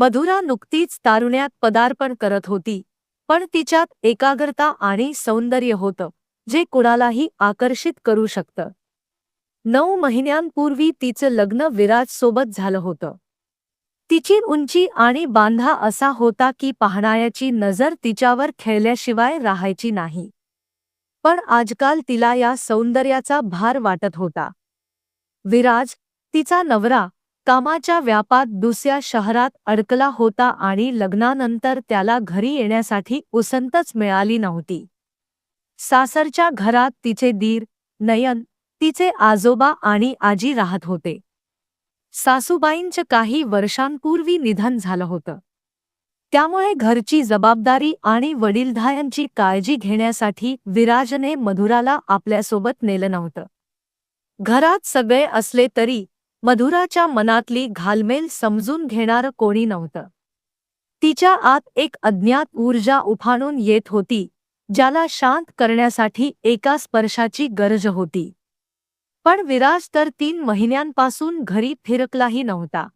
मधुरा नुकतीच तारुण्यात पदार्पण करत होती पण तिच्यात एकाग्रता आणि सौंदर्य होतं जे कुणालाही आकर्षित करू शकतं. नऊ महिन्यांपूर्वी तिचं लग्न विराजसोबत झालं होतं. तिची उंची आणि बांधा असा होता की पाहणाऱ्याची नजर तिच्यावर खेळल्याशिवाय राहायची नाही. पण आजकाल तिला या सौंदर्याचा भार वाटत होता. विराज तिचा नवरा कामाच्या व्यापात दुसऱ्या शहरात अडकला होता आणि लग्नानंतर त्याला घरी येण्यासाठी उसंतच मिळाली नव्हती. सासरच्या घरात तिचे दीर नयन तिचे आजोबा आणि आजी राहत होते. सासूबाईंचं काही वर्षांपूर्वी निधन झालं होतं. त्यामुळे घरची जबाबदारी आणि वडीलधायांची काळजी घेण्यासाठी विराजने मधुराला आपल्यासोबत नेलं नव्हतं. घरात सगळे असले तरी मधुराच्या मनातली घालमेल समजून घेणारं कोणी नव्हतं. तिच्या आत एक अज्ञात ऊर्जा उफाणून येत होती ज्याला शांत करण्यासाठी एका स्पर्शाची गरज होती. पण विराज तर तीन महिन्यांपासून घरी फिरकलाही नव्हता.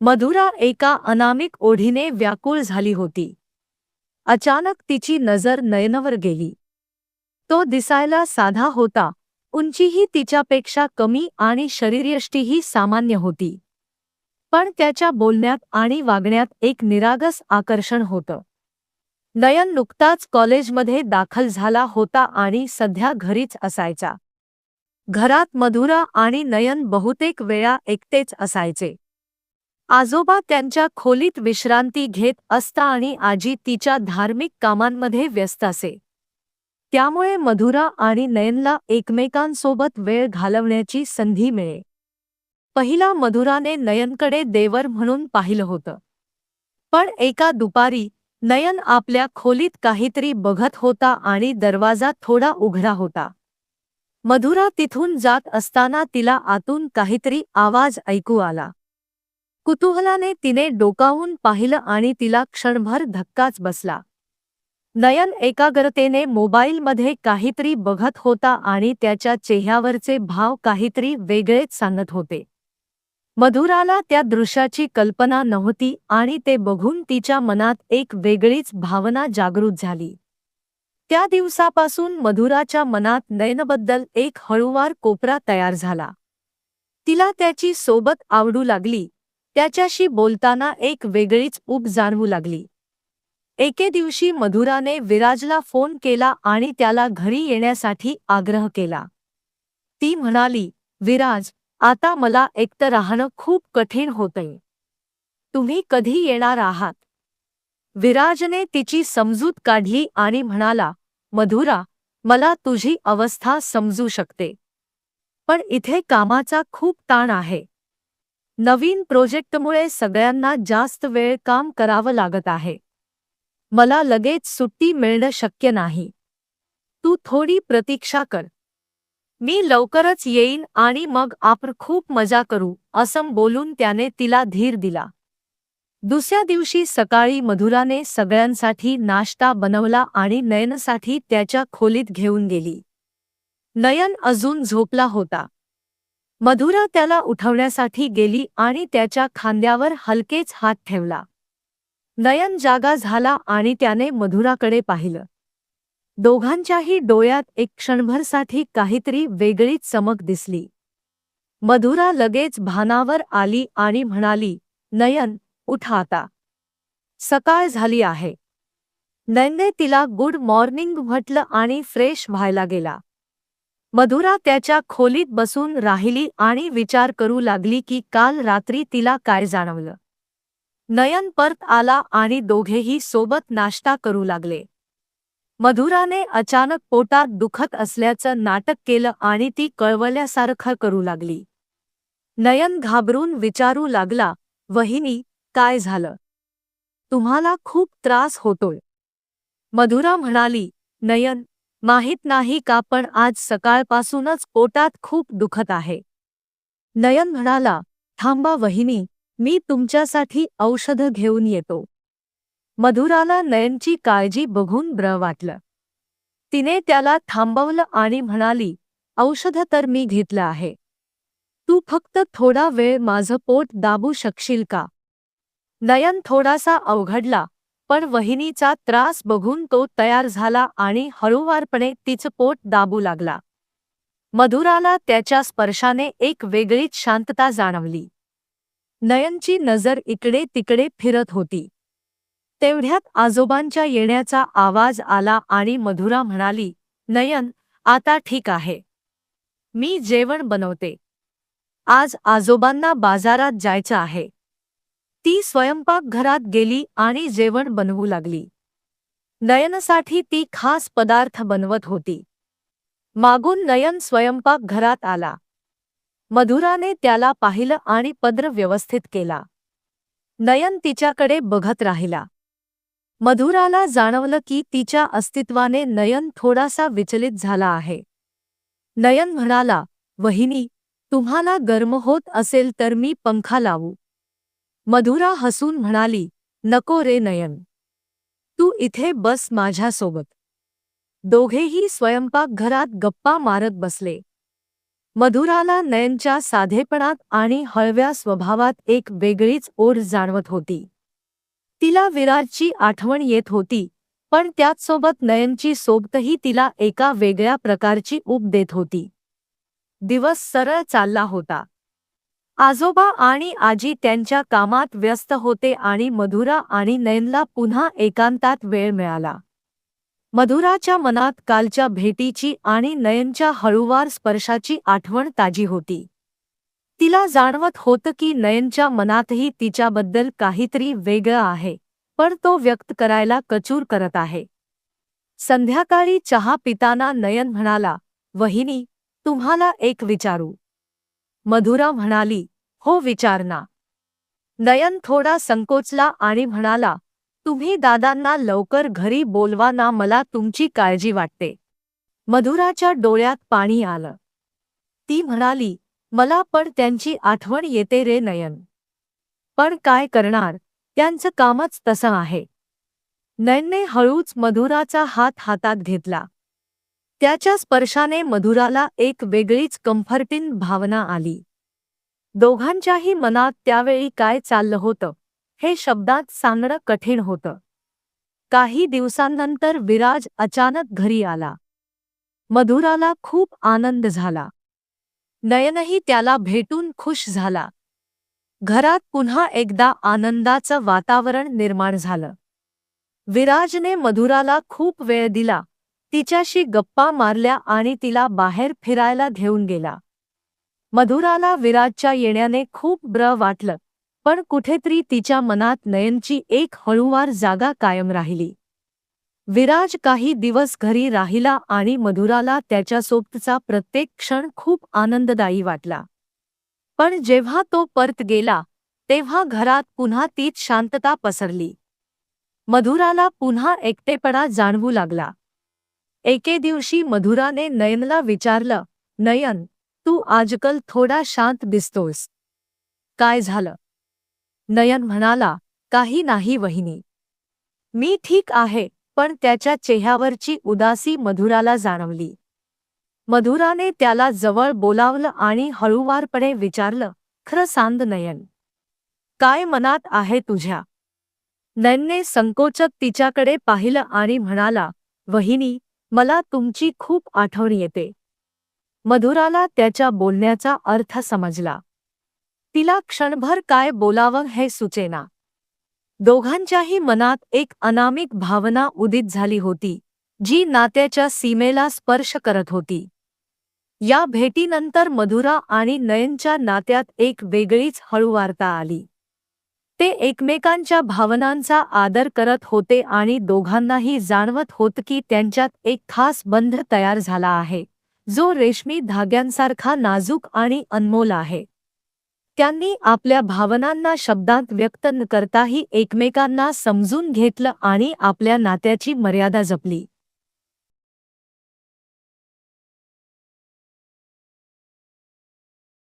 मधुरा एका अनामिक ओढीने व्याकुळ झाली होती. अचानक तिची नजर नयनवर गेली. तो दिसायला साधा होता उंचीही तिच्यापेक्षा कमी आणि शरीरयष्टीही सामान्य होती. पण त्याच्या बोलण्यात आणि वागण्यात एक निरागस आकर्षण होतं. नयन नुकताच कॉलेजमध्ये दाखल झाला होता आणि सध्या घरीच असायचा. घरात मधुरा आणि नयन बहुतेक वेळा एकटेच असायचे. आजोबा त्यांच्या खोलीत विश्रांती घेत असता आणि आजी तिच्या धार्मिक कामांमध्ये व्यस्त असे. त्यामुळे मधुरा आणि नयनला एकमेकांसोबत वेळ घालवण्याची संधी मिळे पहिला मधुराने नयनकडे देवर म्हणून पाहिलं होतं. पण एका दुपारी नयन आपल्या खोलीत काहीतरी बघत होता आणि दरवाजा थोडा उघडा होता. मधुरा तिथून जात असताना तिला आतून काहीतरी आवाज ऐकू आला. कुतूहलाने तिने डोकावून पाहिलं आणि तिला क्षणभर धक्काच बसला. नयन एकाग्रतेने मोबाईलमध्ये काहीतरी बघत होता आणि त्याच्या चेहऱ्यावरचे भाव काहीतरी वेगळेच सांगत होते. मधुराला त्या दृश्याची कल्पना नव्हती आणि ते बघून तिच्या मनात एक वेगळीच भावना जागृत झाली. त्या दिवसापासून मधुराच्या मनात नयनबद्दल एक हळूवार कोपरा तयार झाला. तिला त्याची सोबत आवडू लागली. त्याच्याशी बोलताना एक वेगळीच ऊब जाणवू लागली. एके दिवशी मधुराने विराजला फोन केला आणि त्याला घरी येण्यासाठी आग्रह केला. ती म्हणाली विराज आता मला एकटं राहणं खूप कठीण होतंय. तुम्ही कधी येणार आहात? विराजने तिची समजूत काढली आणि म्हणाला मधुरा मला तुझी अवस्था समजू शकते. पण इथे कामाचा खूप ताण आहे. नवीन प्रोजेक्टमुळे सगळ्यांना जास्त वेळ काम करावं लागत आहे. मला लगेच सुट्टी मिळणं शक्य नाही. तू थोडी प्रतीक्षा कर. मी लवकरच येईन आणि मग आपण खूप मजा करू असं बोलून त्याने तिला धीर दिला. दुसऱ्या दिवशी सकाळी मधुराने सगळ्यांसाठी नाश्ता बनवला आणि नयनसाठी त्याच्या खोलीत घेऊन गेली. नयन अजून झोपला होता. मधुरा त्याला उठवण्यासाठी गेली आणि त्याच्या खांद्यावर हलकेच हात ठेवला. नयन जागा झाला आणि त्याने मधुराकडे पाहिलं. दोघांच्याही डोळ्यात एक क्षणभरसाठी काहीतरी वेगळीच चमक दिसली. मधुरा लगेच भानावर आली आणि म्हणाली नयन उठा आता. सकाळ झाली आहे. नयनने तिला गुड मॉर्निंग म्हटलं आणि फ्रेश व्हायला गेला. मधुरा त्याच्या खोलीत बसून राहिली आणि विचार करू लागली की काल रात्री तिला काय जाणवलं. नयन परत आला आणि दोघेही सोबत नाश्ता करू लागले. मधुराने अचानक पोटात दुखत असल्याचं नाटक केलं आणि ती कळवल्यासारखं करू लागली. नयन घाबरून विचारू लागला वहिनी काय झालं? तुम्हाला खूप त्रास होतोय. मधुरा म्हणाली नयन माहीत नाही का पण आज सकाळपासूनच पोटात खूप दुखत आहे. नयन म्हणाला थांबा वहिनी मी तुमच्यासाठी औषधं घेऊन येतो. मधुराला नयनची काळजी बघून ब्र वाटलं. तिने त्याला थांबवलं आणि म्हणाली औषध तर मी घेतलं आहे. तू फक्त थोडा वेळ माझं पोट दाबू शकशील का? नयन थोडासा अवघडला पण वहिनीचा त्रास बघून तो तयार झाला आणि हळूवारपणे तिचं पोट दाबू लागला. मधुराला त्याच्या स्पर्शाने एक वेगळीच शांतता जाणवली. नयनची नजर इकडे तिकडे फिरत होती. तेवढ्यात आजोबांच्या येण्याचा आवाज आला आणि मधुरा म्हणाली नयन आता ठीक आहे. मी जेवण बनवते. आज आजोबांना बाजारात जायचं आहे. ती स्वयंपाकघरात गेली आणि जेवण बनवू लागली. नयनसाठी ती खास पदार्थ बनवत होती. मागून नयन स्वयंपाकघरात आला. मधुराने त्याला पाहिलं आणि पद्र व्यवस्थित केला. नयन तिच्याकडे बघत राहिला. मधुराला जाणवलं की तिच्या अस्तित्वाने नयन थोडासा विचलित झाला आहे. नयन म्हणाला वहिनी तुम्हाला गर्म होत असेल तर मी पंखा लावू. मधुरा हसून म्हणाली नको रे नयन. तू इथे बस माझ्यासोबत. दोघेही स्वयंपाकघरात गप्पा मारत बसले. मधुराला नयनच्या साधेपणात आणि हळव्या स्वभावात एक वेगळीच ओढ जाणवत होती. तिला विराजची आठवण येत होती पण त्याचसोबत नयनची सोबतही तिला एका वेगळ्या प्रकारची ऊब देत होती. दिवस सरळ चालला होता. आजोबा आणि आजी त्यांच्या कामात व्यस्त होते आणि मधुरा आणि नयनला पुन्हा एकांतात वेळ मिळाला. मधुराच्या मनात कालच्या भेटीची आणि नयनच्या हळूवार स्पर्शाची आठवण ताजी होती. तिला जाणवत होतं की नयनच्या मनातही तिच्याबद्दल काहीतरी वेगळं आहे पण तो व्यक्त करायला कचूर करत आहे. संध्याकाळी चहा पिताना नयन म्हणाला वहिनी तुम्हाला एक विचारू. मधुरा म्हणाली हो विचार ना. नयन थोडा संकोचला आणि म्हणाला तुम्ही दादांना लवकर घरी बोलवा ना मला तुमची काळजी वाटते. मधुराच्या डोळ्यात पाणी आलं. ती म्हणाली मला पण त्यांची आठवण येते रे नयन. पण काय करणार? त्यांचं कामच तसं आहे. नयनने हळूच मधुराचा हात हातात घेतला. त्याच्या स्पर्शाने मधुराला एक वेगळीच कम्फर्टिंग भावना आली. दोघांच्याही मनात त्यावेळी काय चाललं होतं? हे शब्दात सांगणं कठीण होतं. काही दिवसांनंतर विराज अचानक घरी आला. मधुराला खूप आनंद झाला. नयनही त्याला भेटून खुश झाला. घरात पुन्हा एकदा आनंदाचं वातावरण निर्माण झालं. विराजने मधुराला खूप वेळ दिला. तिच्याशी गप्पा मारल्या आणि तिला बाहेर फिरायला घेऊन गेला. मधुराला विराजच्या येण्याने खूप ब्र वाटलं. पण कुठेतरी तिच्या मनात नयनची एक हळूवार जागा कायम राहिली. विराज काही दिवस घरी राहिला आणि मधुराला त्याच्यासोबतचा प्रत्येक क्षण खूप आनंददायी वाटला. पण जेव्हा तो परत गेला तेव्हा घरात पुन्हा तीच शांतता पसरली. मधुराला पुन्हा एकटेपणा जाणवू लागला. एके दिवशी मधुराने नयनला विचारलं नयन तू आजकाल थोडा शांत दिसतोस. काय झालं? नयन म्हणाला काही नाही वहिनी. मी ठीक आहे पण त्याच्या चेहऱ्यावरची उदासी मधुराला जाणवली. मधुराने त्याला जवळ बोलावलं आणि हळूवारपणे विचारलं खरं सांद नयन काय मनात आहे तुझ्या? नयनने संकोचक तिच्याकडे पाहिलं आणि म्हणाला वहिनी मला तुमची खूप आठवण येते. मधुराला त्याच्या बोलण्याचा अर्थ समजला. तिला क्षणभर काय बोलावं हे सुचेना. दोघांच्याही मनात एक अनामिक भावना उदित झाली होती जी नात्याच्या सीमेला स्पर्श करत होती. या भेटीनंतर मधुरा आणि नयनच्या नात्यात एक वेगळीच हळूवार्ता आली. ते एकमेकांच्या भावनांचा आदर करत होते आणि दोघांनाही जाणवत होत की त्यांच्यात एक खास बंध तयार झाला आहे जो रेशमी धाग्यांसारखा नाजूक आणि अनमोल आहे. त्यांनी आपल्या भावनांना शब्दांत व्यक्त न करताही एकमेकांना समजून घेतलं आणि आपल्या नात्याची मर्यादा जपली.